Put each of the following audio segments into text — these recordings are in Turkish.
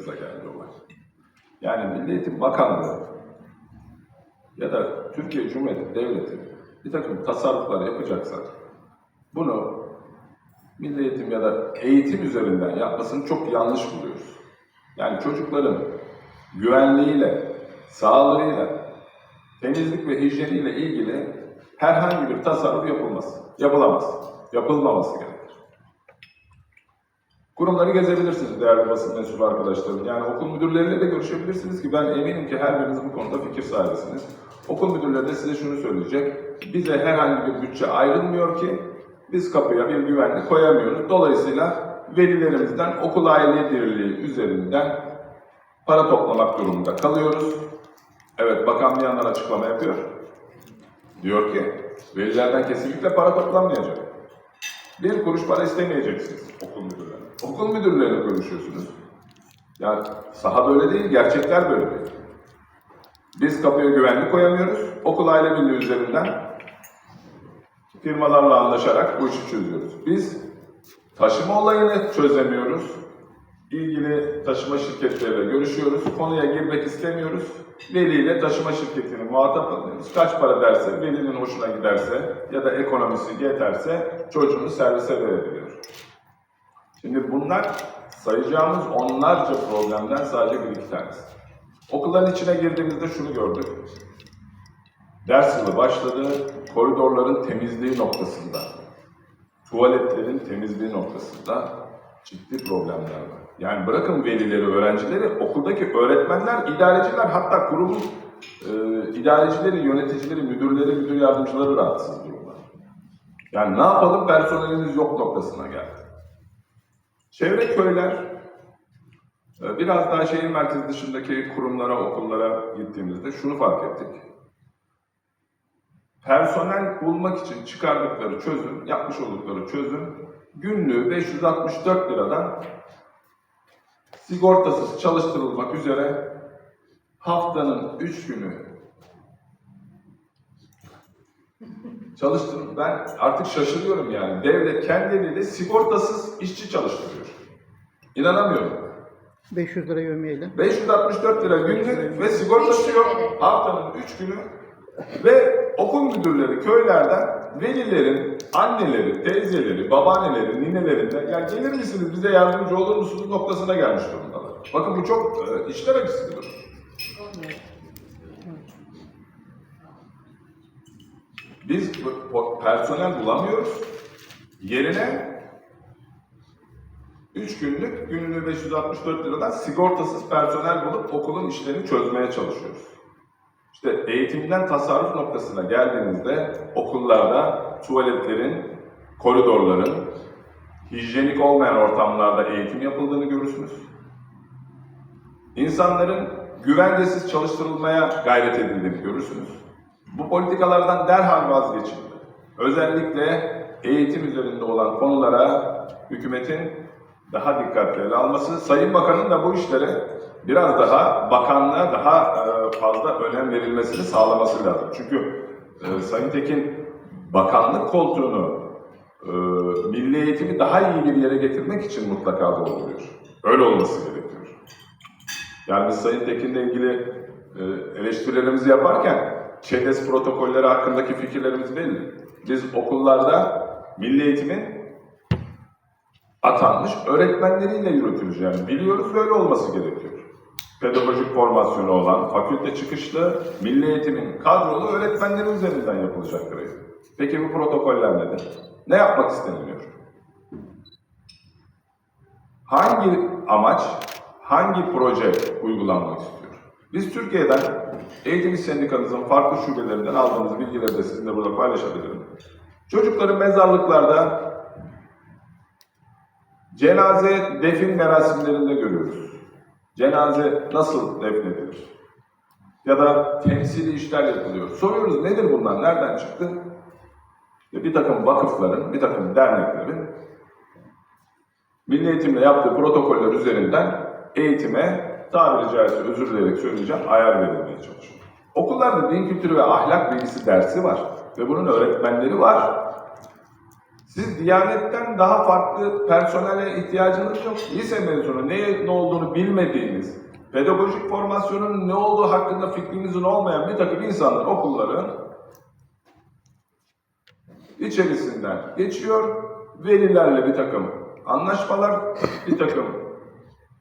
başımıza geldi olay. Yani Milli Eğitim Bakanlığı ya da Türkiye Cumhuriyeti Devleti bir takım tasarruflar yapacaksa bunu milli eğitim ya da eğitim üzerinden yapmasını çok yanlış buluyoruz. Yani çocukların güvenliğiyle, sağlığıyla, temizlik ve hijyeniyle ilgili herhangi bir tasarruf yapılmaz. Yapılamaz. Yapılmaması gerekir. Kurumları gezebilirsiniz değerli basın mensubu arkadaşlarım. Yani okul müdürleriyle de görüşebilirsiniz ki ben eminim ki her biriniz bu konuda fikir sahibisiniz. Okul müdürleri de size şunu söyleyecek. Bize herhangi bir bütçe ayrılmıyor ki biz kapıya bir güvenlik koyamıyoruz. Dolayısıyla velilerimizden okul aile birliği üzerinden para toplamak durumunda kalıyoruz. Evet bakan bir yandan açıklama yapıyor. Diyor ki velilerden kesinlikle para toplanmayacak. Bir kuruş para istemeyeceksiniz okul müdürlerine. Okul müdürleriyle görüşüyorsunuz. Yani sahada öyle değil, gerçekler böyle değil. Biz kapıya güvenlik koyamıyoruz. Okul aile birliği üzerinden firmalarla anlaşarak bu işi çözüyoruz. Biz taşıma olayını çözemiyoruz. İlgili taşıma şirketleriyle görüşüyoruz. Konuya girmek istemiyoruz. Veliyle taşıma şirketini muhatap alıyoruz. Kaç para derse, velinin hoşuna giderse ya da ekonomisi yeterse çocuğunu servise verebiliyor. Şimdi bunlar sayacağımız onlarca problemden sadece bir iki tanesi. Okulların içine girdiğimizde şunu gördük. Ders yılı başladı, koridorların temizliği noktasında, tuvaletlerin temizliği noktasında ciddi problemler var. Yani bırakın velileri, öğrencileri, okuldaki öğretmenler, idareciler, hatta kurumun e, idarecileri, yöneticileri, müdürleri, müdür yardımcıları rahatsız durumda. Yani ne yapalım personelimiz yok noktasına geldi. Çevre köyler, e, biraz daha şehir merkezi dışındaki kurumlara, okullara gittiğimizde şunu fark ettik. Personel bulmak için çıkardıkları çözüm, yapmış oldukları çözüm günlüğü 564 liradan sigortasız çalıştırılmak üzere haftanın 3 günü çalıştırın. Ben artık şaşırıyorum yani. Devlet kendi eliyle sigortasız işçi çalıştırıyor. İnanamıyorum. 500 lira yövmeyle. 564 lira günlük ve sigortası yok. Haftanın 3 günü ve okul müdürleri köylerden velilerin, anneleri, teyzeleri, babaanneleri, ninelerinden ya gelir misiniz bize yardımcı olur musunuz noktasına gelmiş durumdalar. Bakın bu çok e, işler acısı bir durum. Biz personel bulamıyoruz. Yerine 3 günlük günlüğü 564 liradan sigortasız personel bulup okulun işlerini çözmeye çalışıyoruz. İşte eğitimden tasarruf noktasına geldiğinizde okullarda tuvaletlerin, koridorların, hijyenik olmayan ortamlarda eğitim yapıldığını görürsünüz. İnsanların güvencesiz çalıştırılmaya gayret edildiğini görürsünüz. Bu politikalardan derhal vazgeçildi. Özellikle eğitim üzerinde olan konulara hükümetin daha dikkatli ele alması, Sayın Bakan'ın da bu işlere biraz daha bakanlığa daha e, fazla önem verilmesini sağlaması lazım. Çünkü e, Sayın Tekin bakanlık koltuğunu e, milli eğitimi daha iyi bir yere getirmek için mutlaka dolduruyor. Öyle olması gerekiyor. Yani biz Sayın Tekin'le ilgili eleştirilerimizi yaparken ÇEDES protokolleri hakkındaki fikirlerimiz belli. Biz okullarda milli eğitimin atanmış öğretmenleriyle yürütürüz yani. Biliyoruz böyle olması gerekiyor. Pedagojik formasyonu olan, fakülte çıkışlı, milli eğitimin kadrolu öğretmenleri üzerinden yapılacak görev. Peki bu protokoller nedir? Ne yapmak isteniliyor? Hangi amaç, hangi proje uygulanmak istiyor? Biz Türkiye'den Eğitim İş Sendikamızın farklı şubelerinden aldığımız bilgileri de sizinle burada paylaşabilirim. Çocukların mezarlıklarda Cenaze defin merasimlerinde görüyoruz. Cenaze nasıl defnedilir? Ya da temsili işler yapılıyor. Soruyoruz nedir bunlar, nereden çıktı? İşte bir takım vakıfların, bir takım derneklerin milli eğitimle yaptığı protokoller üzerinden eğitime tabiri caizse özür dileyerek söyleyeceğim ayar verilmeye çalışıyor. Okullarda din kültürü ve ahlak bilgisi dersi var ve bunun öğretmenleri var. Siz Diyanet'ten daha farklı personele ihtiyacınız yok. Lise mezunu ne, ne olduğunu bilmediğiniz, pedagojik formasyonun ne olduğu hakkında fikrinizin olmayan bir takım insanlar okulların içerisinden geçiyor. Velilerle bir takım anlaşmalar, bir takım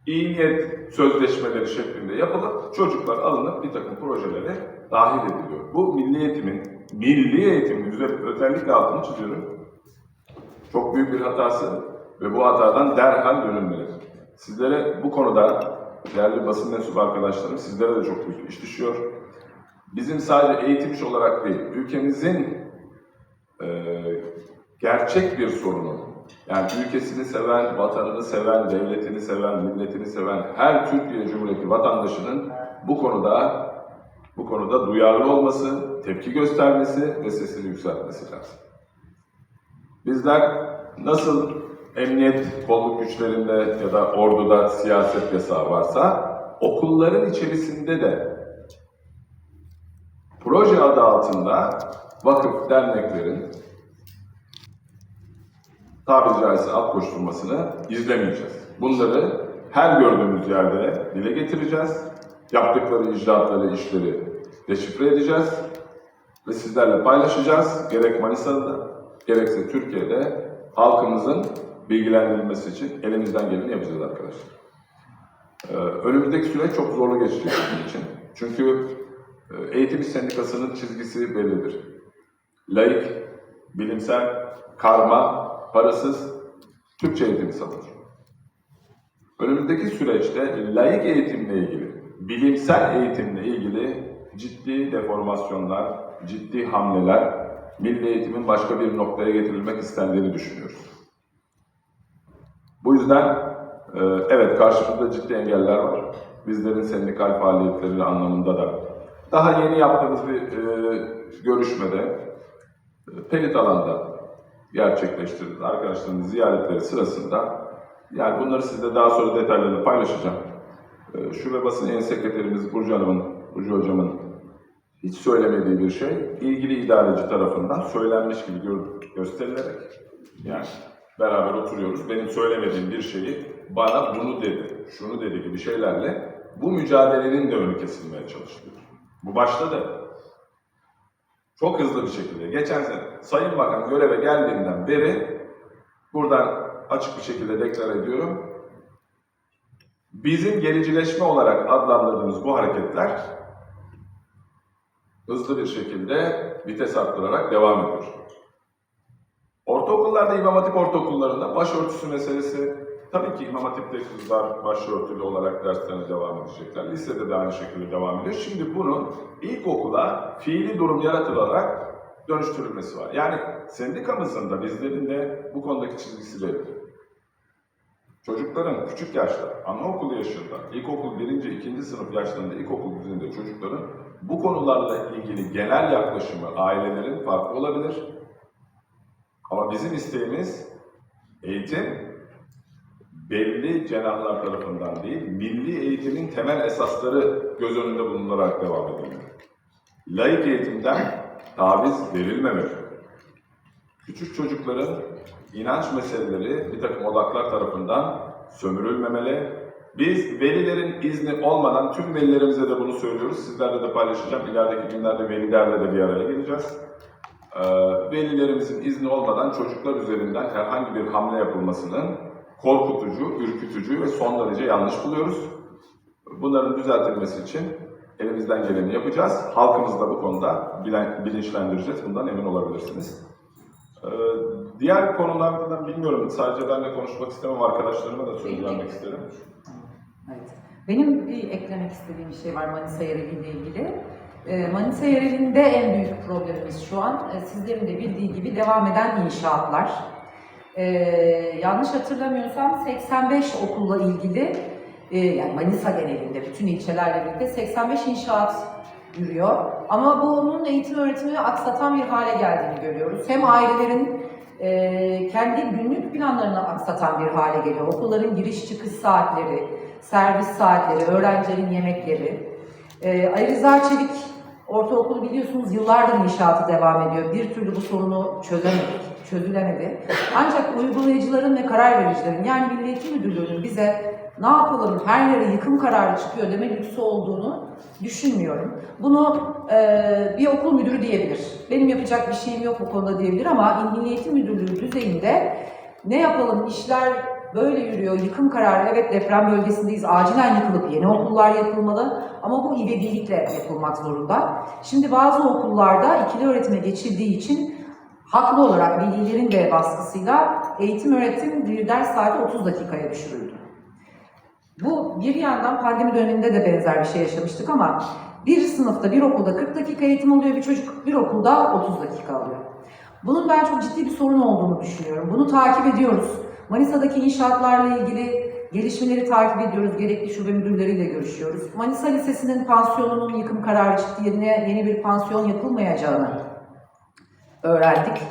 iyi niyet sözleşmeleri şeklinde yapılıp çocuklar alınıp bir takım projelere dahil ediliyor. Bu milli eğitimin, milli eğitimin özellikle altını çiziyorum. Çok büyük bir hatası ve bu hatadan derhal dönülmeli. Sizlere bu konuda değerli basın mensubu arkadaşlarım sizlere de çok büyük iş düşüyor. Bizim sadece eğitimci olarak değil, ülkemizin eee, gerçek bir sorunu. Yani ülkesini seven, vatanını seven, devletini seven, milletini seven her Türkiye Cumhuriyeti vatandaşının bu konuda bu konuda duyarlı olması, tepki göstermesi ve sesini yükseltmesi lazım. Bizler nasıl emniyet kolluk güçlerinde ya da orduda siyaset yasağı varsa okulların içerisinde de proje adı altında vakıf derneklerin tabiri caizse alt koşturmasını izlemeyeceğiz. Bunları her gördüğümüz yerde dile getireceğiz. Yaptıkları icraatları, işleri deşifre edeceğiz ve sizlerle paylaşacağız. Gerek Manisa'da, gerekse Türkiye'de halkımızın bilgilendirilmesi için elimizden geleni yapacağız arkadaşlar. Ee, önümüzdeki süreç çok zorlu geçecek bizim için. Çünkü e, eğitim sendikasının çizgisi bellidir. Laik, bilimsel, karma, parasız Türkçe eğitimi savunur. Önümüzdeki süreçte laik eğitimle ilgili, bilimsel eğitimle ilgili ciddi deformasyonlar, ciddi hamleler milli eğitimin başka bir noktaya getirilmek istendiğini düşünüyoruz. Bu yüzden e, evet karşımızda ciddi engeller var. Bizlerin sendikal faaliyetleri anlamında da. Daha yeni yaptığımız bir e, görüşmede e, Pelit alanda gerçekleştirdik. Arkadaşlarımın ziyaretleri sırasında yani bunları sizle daha sonra detaylarını paylaşacağım. Şube basın yayın sekreterimiz Burcu Hanım'ın, Burcu Hocam'ın hiç söylemediği bir şey ilgili idareci tarafından söylenmiş gibi gör- gösterilerek yani beraber oturuyoruz. Benim söylemediğim bir şeyi bana bunu dedi, şunu dedi gibi şeylerle bu mücadelenin de önü kesilmeye çalışılıyor. Bu başladı. Çok hızlı bir şekilde. Geçen sene Sayın Bakan göreve geldiğinden beri buradan açık bir şekilde deklar ediyorum. Bizim gericileşme olarak adlandırdığımız bu hareketler hızlı bir şekilde vites arttırarak devam ediyor. Ortaokullarda, İmam Hatip ortaokullarında başörtüsü meselesi, tabii ki İmam Hatip'te kızlar başörtülü olarak derslerine devam edecekler. Lisede de aynı şekilde devam ediyor. Şimdi bunun ilkokula fiili durum yaratılarak dönüştürülmesi var. Yani sendikamızın da bizlerin de bu konudaki çizgisi belli. Çocukların küçük yaşta, anaokulu yaşında, ilkokul birinci, ikinci sınıf yaşlarında, ilkokul düzeyinde çocukların bu konularla ilgili genel yaklaşımı ailelerin farklı olabilir. Ama bizim isteğimiz eğitim belli cenahlar tarafından değil, milli eğitimin temel esasları göz önünde bulundurarak devam edilmeli. Laik eğitimden taviz verilmemeli. Küçük çocukların inanç meseleleri bir takım odaklar tarafından sömürülmemeli. Biz velilerin izni olmadan tüm velilerimize de bunu söylüyoruz. Sizlerle de paylaşacağım. İlerideki günlerde velilerle de bir araya geleceğiz. Ee, velilerimizin izni olmadan çocuklar üzerinden herhangi bir hamle yapılmasının korkutucu, ürkütücü ve son derece yanlış buluyoruz. Bunların düzeltilmesi için elimizden geleni yapacağız. Halkımızı da bu konuda bilinçlendireceğiz. Bundan emin olabilirsiniz. Ee, diğer konulardan bilmiyorum. Sadece benle konuşmak istemem. Arkadaşlarıma da söz vermek isterim. Evet. Benim bir eklemek istediğim bir şey var Manisa Yereli ile ilgili. Ee, Manisa Yereli'nde en büyük problemimiz şu an e, sizlerin de bildiği gibi devam eden inşaatlar. Ee, yanlış hatırlamıyorsam 85 okulla ilgili e, yani Manisa genelinde bütün ilçelerle birlikte 85 inşaat yürüyor. Ama bu onun eğitim öğretimini aksatan bir hale geldiğini görüyoruz. Hem ailelerin e, kendi günlük planlarını aksatan bir hale geliyor. Okulların giriş çıkış saatleri, servis saatleri, öğrencilerin yemekleri. E, Ali Rıza Çelik Ortaokulu biliyorsunuz yıllardır inşaatı devam ediyor. Bir türlü bu sorunu çözemedik. çözülemedi. Ancak uygulayıcıların ve karar vericilerin yani Milli Eğitim Müdürlüğü'nün bize ne yapalım her yere yıkım kararı çıkıyor deme lüksü olduğunu düşünmüyorum. Bunu e, bir okul müdürü diyebilir. Benim yapacak bir şeyim yok bu konuda diyebilir ama Milli Eğitim Müdürlüğü düzeyinde ne yapalım işler böyle yürüyor. Yıkım kararı evet deprem bölgesindeyiz. Acilen yıkılıp yeni okullar yapılmalı ama bu ivedilikle yapılmak zorunda. Şimdi bazı okullarda ikili öğretime geçildiği için haklı olarak velilerin de baskısıyla eğitim öğretim bir ders saati 30 dakikaya düşürüldü. Bu bir yandan pandemi döneminde de benzer bir şey yaşamıştık ama bir sınıfta bir okulda 40 dakika eğitim alıyor bir çocuk, bir okulda 30 dakika alıyor. Bunun ben çok ciddi bir sorun olduğunu düşünüyorum. Bunu takip ediyoruz. Manisa'daki inşaatlarla ilgili gelişmeleri takip ediyoruz. Gerekli şube müdürleriyle görüşüyoruz. Manisa Lisesi'nin pansiyonunun yıkım kararı çıktı. Yerine yeni bir pansiyon yapılmayacağını öğrendik.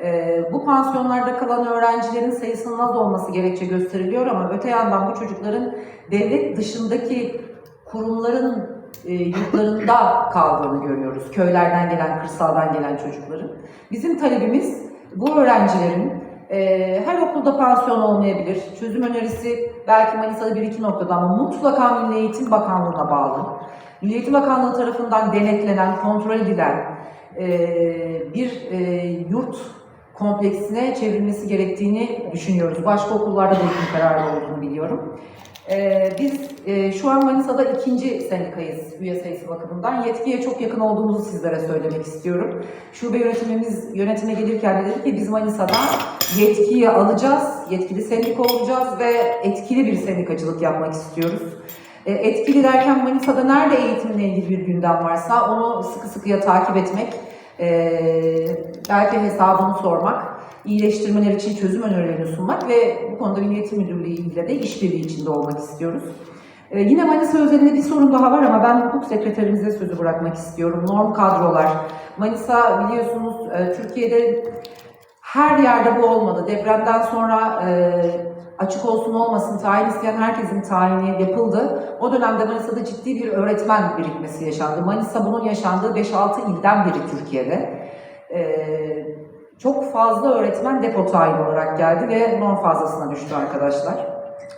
Ee, bu pansiyonlarda kalan öğrencilerin sayısının az olması gerekçe gösteriliyor ama öte yandan bu çocukların devlet dışındaki kurumların e, yurtlarında kaldığını görüyoruz. Köylerden gelen, kırsaldan gelen çocukların. Bizim talebimiz bu öğrencilerin e, her okulda pansiyon olmayabilir. Çözüm önerisi belki Manisa'da bir iki noktada ama mutlaka Milli Eğitim Bakanlığı'na bağlı. Milli Eğitim Bakanlığı tarafından denetlenen, kontrol edilen e, bir e, yurt kompleksine çevrilmesi gerektiğini düşünüyoruz. Başka okullarda da eğitim kararı olduğunu biliyorum. E, biz e, şu an Manisa'da ikinci sendikayız üye sayısı bakımından. Yetkiye çok yakın olduğumuzu sizlere söylemek istiyorum. Şube yönetimimiz yönetime gelirken de dedi ki biz Manisa'da yetkiyi alacağız, yetkili sendika olacağız ve etkili bir sendikacılık yapmak istiyoruz. E, Etkili derken Manisa'da nerede eğitimle ilgili bir gündem varsa onu sıkı sıkıya takip etmek, e, belki hesabını sormak, iyileştirmeler için çözüm önerilerini sunmak ve bu konuda Milli Eğitim Müdürlüğü ile de işbirliği içinde olmak istiyoruz. E, yine Manisa özelinde bir sorun daha var ama ben hukuk sekreterimize sözü bırakmak istiyorum. Norm kadrolar. Manisa biliyorsunuz Türkiye'de her yerde bu olmadı. Depremden sonra e, açık olsun olmasın tayin isteyen herkesin tayini yapıldı. O dönemde Manisa'da ciddi bir öğretmen birikmesi yaşandı. Manisa bunun yaşandığı 5-6 ilden biri Türkiye'de. E, çok fazla öğretmen depo tayini olarak geldi ve norm fazlasına düştü arkadaşlar.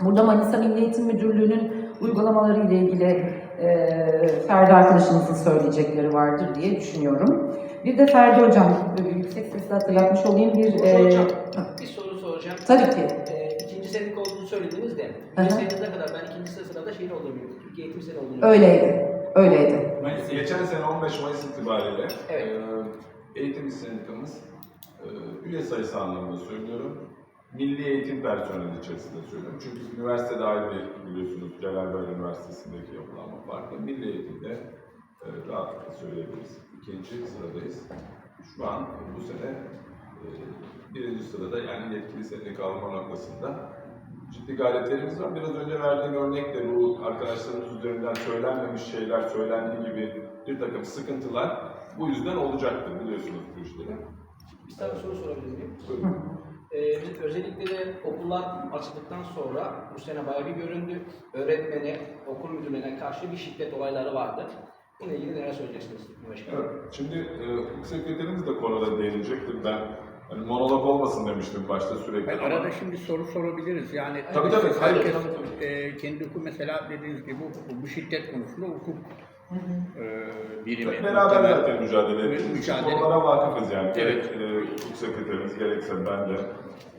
Burada Manisa Milli Eğitim Müdürlüğü'nün uygulamaları ile ilgili e, Ferdi arkadaşımızın söyleyecekleri vardır diye düşünüyorum. Bir de Ferdi Hocam, böyle yüksek sesle hatırlatmış olayım bir... e, Hocam bir soru soracağım. Tabii ki. Ee, ikinci senelik olduğunu söylediniz de. Bir senenize kadar ben ikinci sırada şeyin olduğunu. Türkiye Eğitim Sene olduğunu. Öyleydi, öyleydi. Geçen sene 15 Mayıs itibariyle Evet. e, eğitim sendikamız e, üye sayısı anlamında söylüyorum. Milli eğitim personeli içerisinde söylüyorum. Çünkü üniversitede ayrı bir biliyorsunuz Celal Üniversitesi'ndeki yapılanma farklı. Milli eğitimde e, rahatlıkla söyleyebiliriz. İkinci sıradayız. Şu an bu sene e, birinci sırada yani yetkili sendika alma noktasında ciddi gayretlerimiz var. Biraz önce verdiğim örnekle bu arkadaşlarımız üzerinden söylenmemiş şeyler söylendiği gibi bir takım sıkıntılar bu yüzden olacaktır biliyorsunuz bu işleri. Bir tane soru sorabilir miyim? Buyurun. Ee, biz özellikle de okullar açıldıktan sonra bu sene bayağı bir göründü. Öğretmene, okul müdürlüğüne karşı bir şiddet olayları vardı. Bununla ilgili neler söyleyeceksiniz? Evet, şimdi e, hukuk sekreterimiz de konuda değinecektir. Ben hani monolog olmasın demiştim başta sürekli. Ama- arada şimdi soru sorabiliriz. Yani Tabii, tabii. herkes Tabii, tabii. e, kendi hukuku mesela dediğiniz gibi bu, bu şiddet konusunda hukuk e, birimi. Beraber muhtemel- zaten mücadele ediyoruz. Mücadele. Konulara vakıfız yani. Evet. Gerek e, hukuk sekreterimiz gerekse ben de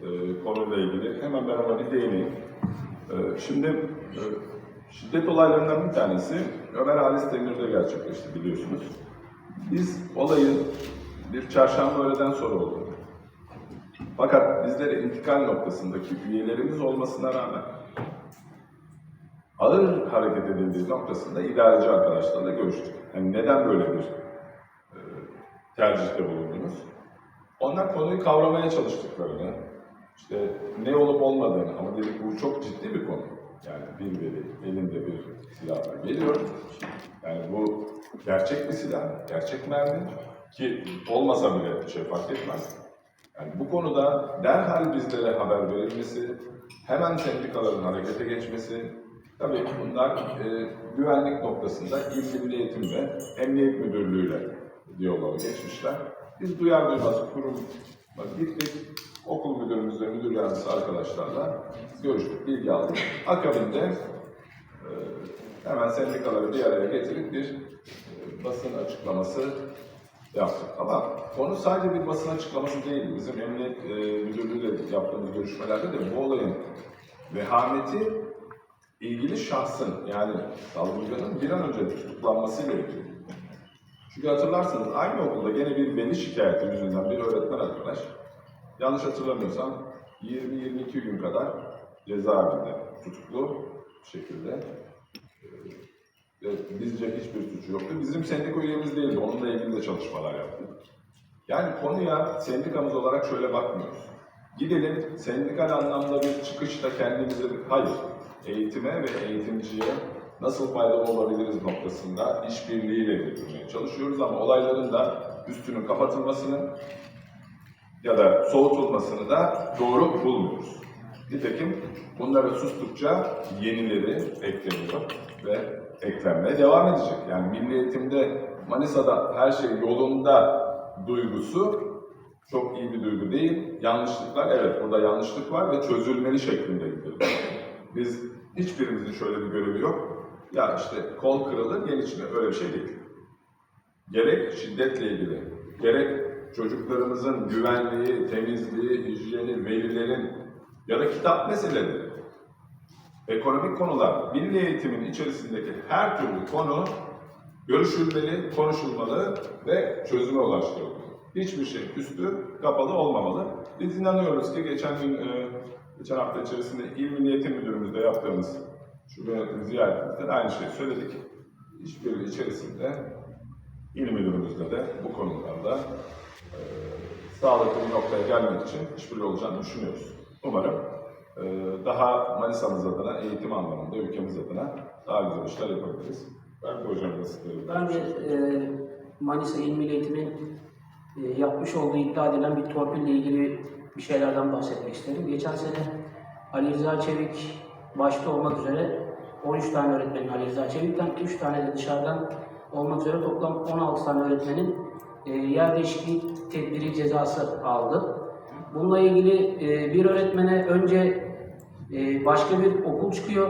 e, konuyla ilgili. Hemen ben ona bir değineyim. E, şimdi e, şiddet olaylarından bir tanesi Ömer Halis Demir'de gerçekleşti biliyorsunuz. Biz olayın bir çarşamba öğleden sonra oldu. Fakat bizlere intikal noktasındaki üyelerimiz olmasına rağmen ağır hareket edildiği noktasında idareci arkadaşlarla görüştük. Yani neden böyle bir e, tercihte bulundunuz? Onlar konuyu kavramaya çalıştıklarını, işte ne olup olmadığını ama dedik bu çok ciddi bir konu. Yani bir veri elinde bir silahla geliyor. Yani bu gerçek bir silah, gerçek mermi ki olmasa bile bir şey fark etmez. Yani bu konuda derhal bizlere haber verilmesi, hemen sendikaların harekete geçmesi, tabii bunlar e, güvenlik noktasında İl Milli Eğitim ve Emniyet Müdürlüğü ile diyaloğa geçmişler. Biz duyar duymaz kurum Bak gittik okul müdürümüzle, müdür yardımcısı arkadaşlarla görüştük, bilgi aldık. Akabinde e, hemen sendikaları bir araya getirip bir e, basın açıklaması yaptık. Ama konu sadece bir basın açıklaması değil. Bizim Emniyet e, Müdürlüğü'yle yaptığımız görüşmelerde de bu olayın vehameti ilgili şahsın yani saldırganın bir an önce tutuklanmasıyla ilgili. Çünkü hatırlarsanız aynı okulda gene bir veli şikayeti yüzünden bir öğretmen arkadaş yanlış hatırlamıyorsam 20-22 gün kadar cezaevinde tutuklu şekilde e, ve bizce hiçbir suçu yoktu. Bizim sendika üyemiz değildi. Onunla ilgili de çalışmalar yaptık. Yani konuya sendikamız olarak şöyle bakmıyoruz. Gidelim sendikal anlamda bir çıkışla kendimizi, hayır, eğitime ve eğitimciye nasıl faydalı olabiliriz noktasında işbirliğiyle götürmeye çalışıyoruz ama olayların da üstünün kapatılmasını ya da soğutulmasını da doğru bulmuyoruz. Nitekim bunları sustukça yenileri ekleniyor ve eklenmeye devam edecek. Yani milli eğitimde Manisa'da her şey yolunda duygusu çok iyi bir duygu değil. Yanlışlıklar, evet burada yanlışlık var ve çözülmeli şeklinde gidiyor. Biz hiçbirimizin şöyle bir görevi yok. Ya işte kol kırılır, yen içine öyle bir şey değil. Gerek şiddetle ilgili, gerek çocuklarımızın güvenliği, temizliği, hijyeni, velilerin ya da kitap meseleleri, ekonomik konular, milli eğitimin içerisindeki her türlü konu görüşülmeli, konuşulmalı ve çözüme ulaştırılmalı. Hiçbir şey üstü kapalı olmamalı. Biz inanıyoruz ki geçen gün, e, geçen hafta içerisinde İl Milli Eğitim Müdürümüzle yaptığımız şu yönetim ziyaretimizde de aynı şeyi söyledik. İşbirliği içerisinde İl Müdürümüzle de bu konularda e, sağlıklı bir noktaya gelmek için işbirliği olacağını düşünüyoruz. Umarım e, daha Manisa'mız adına, eğitim anlamında, ülkemiz adına daha güzel işler yapabiliriz. Ben bu hocamla sıkıyorum. Ben de e, Manisa İl Milli Eğitim'in e, yapmış olduğu iddia edilen bir torpille ilgili bir şeylerden bahsetmek isterim. Geçen sene Ali Rıza Çevik başta olmak üzere 13 tane öğretmenin Ali Rıza Çevik'ten 3 tane de dışarıdan olmak üzere toplam 16 tane öğretmenin e, yer değişikliği tedbiri cezası aldı. Bununla ilgili e, bir öğretmene önce e, başka bir okul çıkıyor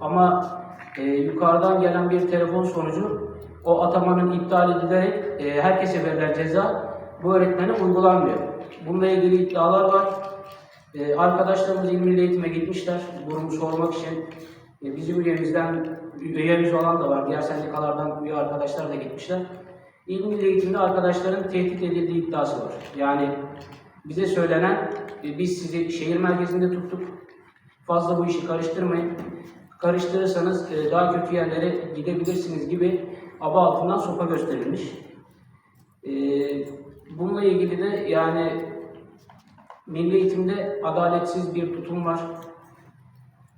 ama e, yukarıdan gelen bir telefon sonucu o atamanın iptal edilerek e, herkese verilen ceza bu öğretmene uygulanmıyor. Bununla ilgili iddialar var. E, arkadaşlarımız İl Milli Eğitim'e gitmişler durumu sormak için. E, bizim üyemizden, üyemiz olan da var. Diğer sendikalardan üye arkadaşlar da gitmişler. İl Milli Eğitim'de arkadaşların tehdit edildiği iddiası var. Yani bize söylenen, e, biz sizi şehir merkezinde tuttuk, fazla bu işi karıştırmayın. Karıştırırsanız e, daha kötü yerlere gidebilirsiniz gibi aba altından sopa gösterilmiş. E, bununla ilgili de yani milli eğitimde adaletsiz bir tutum var.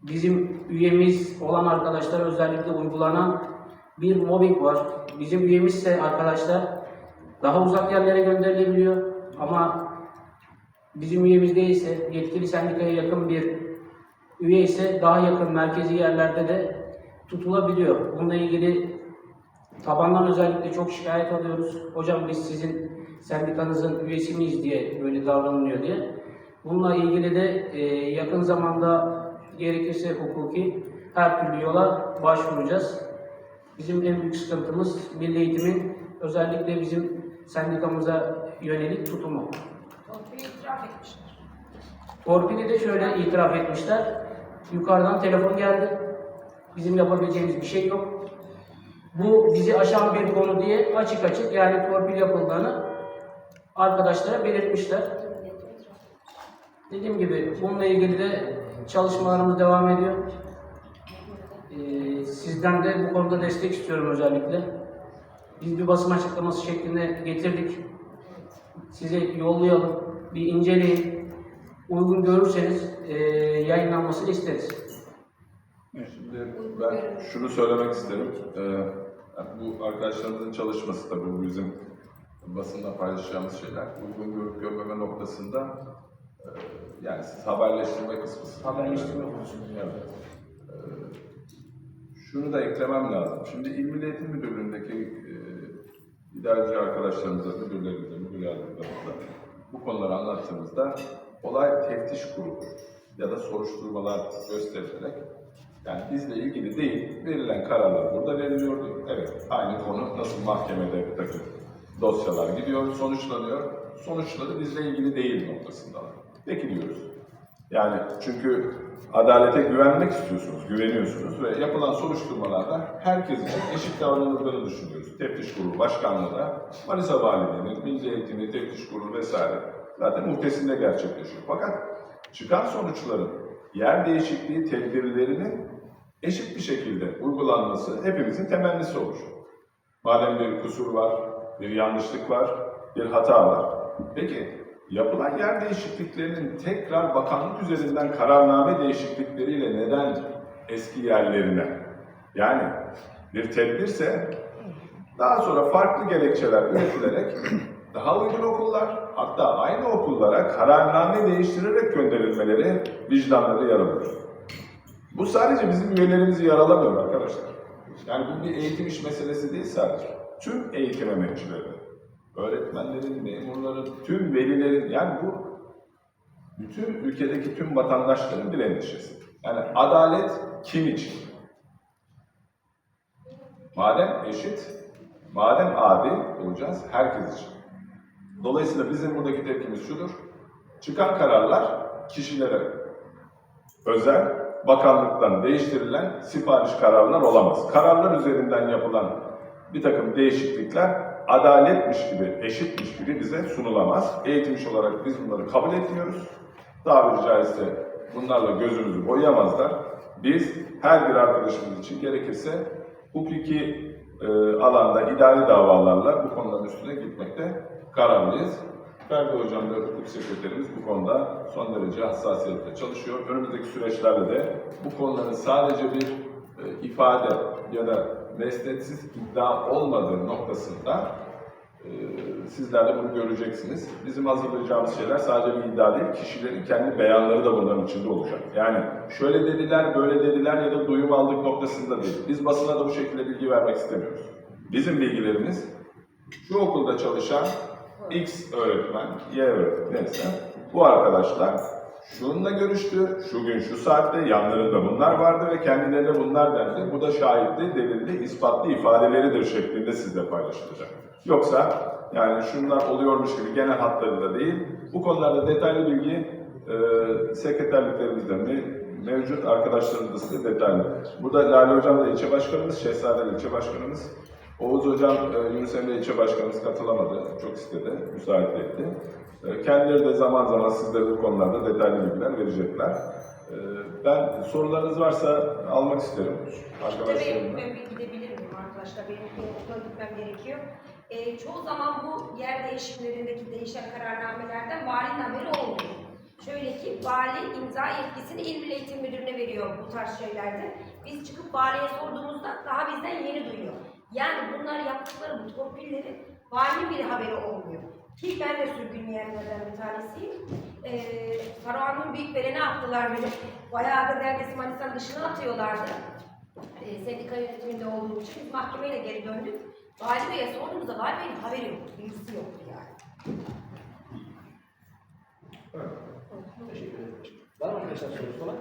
Bizim üyemiz olan arkadaşlar özellikle uygulanan bir mobbing var. Bizim üyemizse arkadaşlar daha uzak yerlere gönderilebiliyor ama bizim üyemiz değilse yetkili sendikaya yakın bir üye ise daha yakın merkezi yerlerde de tutulabiliyor. Bununla ilgili tabandan özellikle çok şikayet alıyoruz. Hocam biz sizin sendikanızın üyesi miyiz diye böyle davranılıyor diye. Bununla ilgili de e, yakın zamanda gerekirse hukuki her türlü yola başvuracağız. Bizim en büyük sıkıntımız milli eğitimin özellikle bizim sendikamıza yönelik tutumu. Torpili de şöyle itiraf etmişler. Yukarıdan telefon geldi. Bizim yapabileceğimiz bir şey yok. Bu bizi aşan bir konu diye açık açık yani torpil yapıldığını arkadaşlara belirtmişler. Dediğim gibi bununla ilgili de çalışmalarımız devam ediyor. Ee, sizden de bu konuda destek istiyorum özellikle. Biz bir basın açıklaması şeklinde getirdik. Size yollayalım. Bir inceleyin. Uygun görürseniz e, yayınlanmasını isteriz. Şimdi ben şunu söylemek isterim. Ee, bu arkadaşlarımızın çalışması tabii bu bizim basında paylaşacağımız şeyler. Uygun görüp görmeme noktasında e, yani siz haberleştirme kısmı. Haberleştirme konusunda. Evet. Ee, şunu da eklemem lazım. Şimdi İl Milli Eğitim Müdürlüğü'ndeki e, idareci arkadaşlarımıza, müdürlerimize, müdür yardımcılarımıza bu konuları anlattığımızda olay teftiş kurulu ya da soruşturmalar gösterilerek yani bizle ilgili değil, verilen kararlar burada veriliyordu. Evet, aynı konu nasıl mahkemede bir takım dosyalar gidiyor, sonuçlanıyor. Sonuçları bizle ilgili değil noktasındalar. Peki diyoruz. Yani çünkü adalete güvenmek istiyorsunuz, güveniyorsunuz ve yapılan soruşturmalarda herkes için eşit davranıldığını düşünüyoruz. Teftiş Kurulu Başkanlığı da Manisa Valiliği'nin, Milli Eğitimli Teftiş Kurulu vesaire zaten muhtesinde gerçekleşiyor. Fakat çıkan sonuçların yer değişikliği tedbirlerinin eşit bir şekilde uygulanması hepimizin temennisi olur. Madem bir kusur var, bir yanlışlık var, bir hata var. Peki yapılan yer değişikliklerinin tekrar bakanlık üzerinden kararname değişiklikleriyle neden eski yerlerine? Yani bir tedbirse daha sonra farklı gerekçeler üretilerek daha uygun okullar, hatta aynı okullara kararname değiştirerek gönderilmeleri vicdanları yaralıyor. Bu sadece bizim üyelerimizi yaralamıyor arkadaşlar. Yani bu bir eğitim iş meselesi değil sadece. Tüm eğitim emekçileri, öğretmenlerin, memurların, tüm velilerin, yani bu bütün ülkedeki tüm vatandaşların bir endişesi. Yani adalet kim için? Madem eşit, madem adil olacağız herkes için. Dolayısıyla bizim buradaki tepkimiz şudur. Çıkan kararlar kişilere özel, bakanlıktan değiştirilen sipariş kararlar olamaz. Kararlar üzerinden yapılan bir takım değişiklikler adaletmiş gibi, eşitmiş gibi bize sunulamaz. Eğitim iş olarak biz bunları kabul etmiyoruz. Tabiri caizse bunlarla gözümüzü boyayamazlar. Biz her bir arkadaşımız için gerekirse hukuki e, alanda idari davalarla bu konuların üstüne gitmekte kararlıyız. Ferdi Hocam ve hukuk sekreterimiz bu konuda son derece hassasiyetle çalışıyor. Önümüzdeki süreçlerde de bu konuların sadece bir e, ifade ya da mesnetsiz iddia olmadığı noktasında e, sizler de bunu göreceksiniz. Bizim hazırlayacağımız şeyler sadece bir iddia değil, kişilerin kendi beyanları da bunların içinde olacak. Yani şöyle dediler, böyle dediler ya da duyum aldık noktasında değil. Biz basına da bu şekilde bilgi vermek istemiyoruz. Bizim bilgilerimiz şu okulda çalışan X öğretmen, Y öğretmen neyse bu arkadaşlar şununla görüştü, şu gün şu saatte yanlarında bunlar vardı ve kendilerine bunlar dendi. Bu da şahitli, delilli, ispatlı ifadeleridir şeklinde sizle paylaşılacak. Yoksa yani şunlar oluyormuş gibi genel hatlarıyla değil, bu konularda detaylı bilgi e, sekreterliklerimizde me- mevcut arkadaşlarımız da size detaylı. Burada Lale Hocam da ilçe başkanımız, Şehzade ilçe başkanımız, Oğuz Hocam, e, Yunus Emre ilçe başkanımız katılamadı, çok istedi, müsaade etti. E, Kendileri de zaman zaman sizlere bu konularda detaylı bilgiler verecekler. E, Ben sorularınız varsa almak isterim Tabii arkadaşlarımla. bir gidebilir miyim arkadaşlar? Benim okula gitmem gerekiyor. Ee, çoğu zaman bu yer değişimlerindeki değişen kararnamelerden valinin haberi olmuyor. Şöyle ki vali imza yetkisini İl Milli Eğitim Müdürü'ne veriyor bu tarz şeylerde. Biz çıkıp valiye sorduğumuzda daha bizden yeni duyuyor. Yani bunlar yaptıkları bu torpilleri valinin bile haberi olmuyor. Ki ben de sürgünleyenlerden bir tanesiyim. Ee, Karahan'ın büyük ne yaptılar beni. Bayağı da neredeyse Manisa'nın dışına atıyorlardı e, sendika yönetiminde olduğum için biz mahkemeyle geri döndük. Vali Bey'e sorduğumuzda Vali Bey'in haberi yok, bilgisi yoktu yani. Teşekkür ederim. Var mı arkadaşlar sorusu olan?